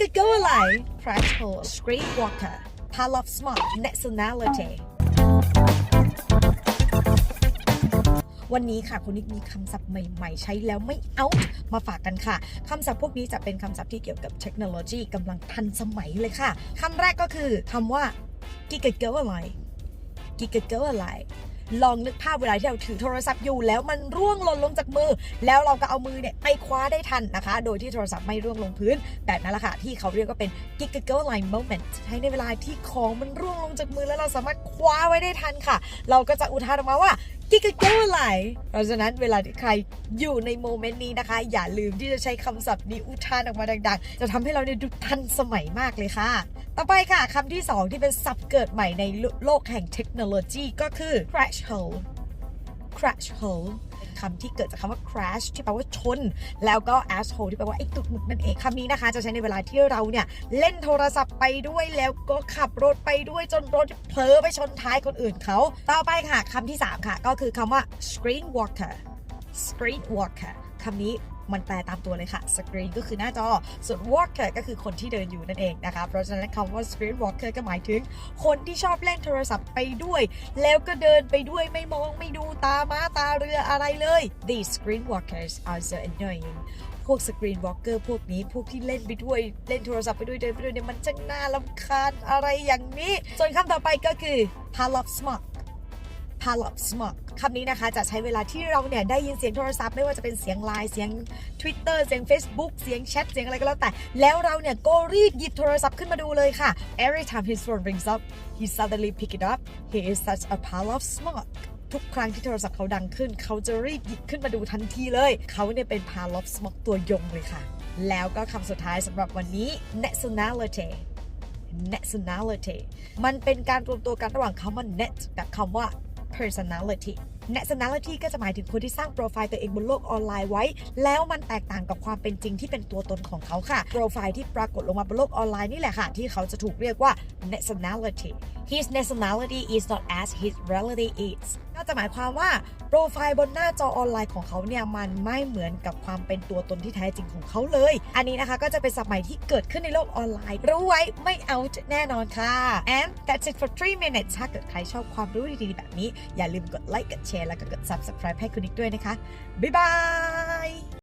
กิกเกอร์ไล threshold streetwalker pile of smart nationality วันนี้ค่ะคุณนิกมีคำศัพท์ใหม่ๆ ใช้แล้วไม่เอามาฝากกันค่ะคำศัพท์พวกนี้จะเป็นคำศัพท์ที่เกี่ยวกับเทคโนโลยีกำลังทันสมัยเลยค่ะคำแรกก็คือคำว่ากิกเกอร์อะไรกิกเกอร์อะไร ลองนึกภาพเวลาที่เราถือโทรศัพท์อยู่ แล้วมันร่วงหล่นลงจากมือ แล้วเราก็เอามือเนี่ยไปคว้าได้ทันนะคะ โดยที่โทรศัพท์ไม่ร่วงลงพื้น แบบนั้นแหละค่ะ ที่เขาเรียกว่าเป็น Giga Line Moment ใช้ในเวลาที่ของมันร่วงลงจากมือแล้วเราสามารถคว้าไว้ได้ทันค่ะ เราก็จะอุทานออกมาว่า Giga Line เพราะฉะนั้นเวลาที่ใครอยู่ในโมเมนต์นี้นะคะ อย่าลืมที่จะใช้คำศัพท์นี้อุทานออกมาดังๆ จะทำให้เราเนี่ยดูทันสมัยมากเลยค่ะ ต่อไปค่ะคำที่สองที่เป็นศัพท์เกิดใหม่ในโลกแห่งเทคโนโลยีก็คือ crash hole crash hole คำที่เกิดจากคำว่า crash ที่แปลว่าชน แล้วก็ asshole ที่แปลว่าไอ้ตุกหมุดนั่นเองคำนี้นะคะ จะใช้ในเวลาที่เราเนี่ย เล่นโทรศัพท์ไปด้วยแล้วก็ขับรถไปด้วยจนรถเผลอไปชนท้ายคนอื่นเขา ต่อไปค่ะคำที่ 3 ค่ะ ก็คือคำว่า screen walker screen walker คำนี้มันแปลตามตัวเลยค่ะ screen ก็คือหน้าจอ ส่วน walker ก็คือคนที่เดินอยู่นั่นเองนะคะ เพราะฉะนั้นคำว่า screen walker ก็หมายถึง คนที่ชอบเล่นโทรศัพท์ไปด้วย แล้วก็เดินไปด้วยไม่มองไม่ดูตาม้าตาเรืออะไรเลย These screen walkers are so annoying พวกสกรีนวอล์กเกอร์พวกนี้ พวกที่เล่นไปด้วย เล่นโทรศัพท์ไปด้วยเดินไปด้วยเนี่ยมันช่างน่าลำคาญอะไรอย่างนี้ ส่วนคำต่อไปก็คือ pile of smart pile of smart คำนี้นะคะจะใช้เวลาที่เราเนี่ยได้ยินเสียงโทรศัพท์ไม่ว่าจะเป็นเสียงไลน์เสียง Twitter เสียง Facebook เสียงแชทเสียงอะไรก็แล้วแต่ แล้วเราเนี่ยก็รีบหยิบโทรศัพท์ขึ้นมาดูเลยค่ะ Every time his phone rings up he suddenly pick it up he is such a pile of smart ทุกครั้งที่โทรศัพท์เขาดังขึ้น เขาจะรีบหยิบขึ้นมาดูทันทีเลย เขาเนี่ยเป็น pile of smart ตัวยงเลยค่ะ แล้วก็คำสุดท้ายสำหรับวันนี้ nationality nationality มันเป็นการรวมตัวกันระหว่างคำว่า net กับคำว่า personality nationality ก็จะหมายถึงคนที่สร้างโปรไฟล์ตัวเองบนโลกออนไลน์ไว้ แล้วมันแตกต่างกับความเป็นจริงที่เป็นตัวตนของเขาค่ะ โปรไฟล์ที่ปรากฏลงมาบนโลกออนไลน์นี่แหละค่ะ ที่เขาจะถูกเรียกว่า nationality his nationality is not as his reality is ก็จะหมายความว่าโปรไฟล์บนหน้าจอออนไลน์ของเขาเนี่ยมันไม่เหมือนกับความเป็นตัวตนที่แท้จริงของเขาเลย อันนี้นะคะก็จะเป็นสมัยที่เกิดขึ้นในโลกออนไลน์ รู้ไว้ไม่เอาแน่นอนค่ะ and that's it for 3 minutes ถ้าเกิดใครชอบความรู้ดีๆแบบนี้ อย่าลืมกดไลค์กดแชร์แล้วก็กด subscribe ให้คุณนิกด้วยนะคะ บ๊ายบาย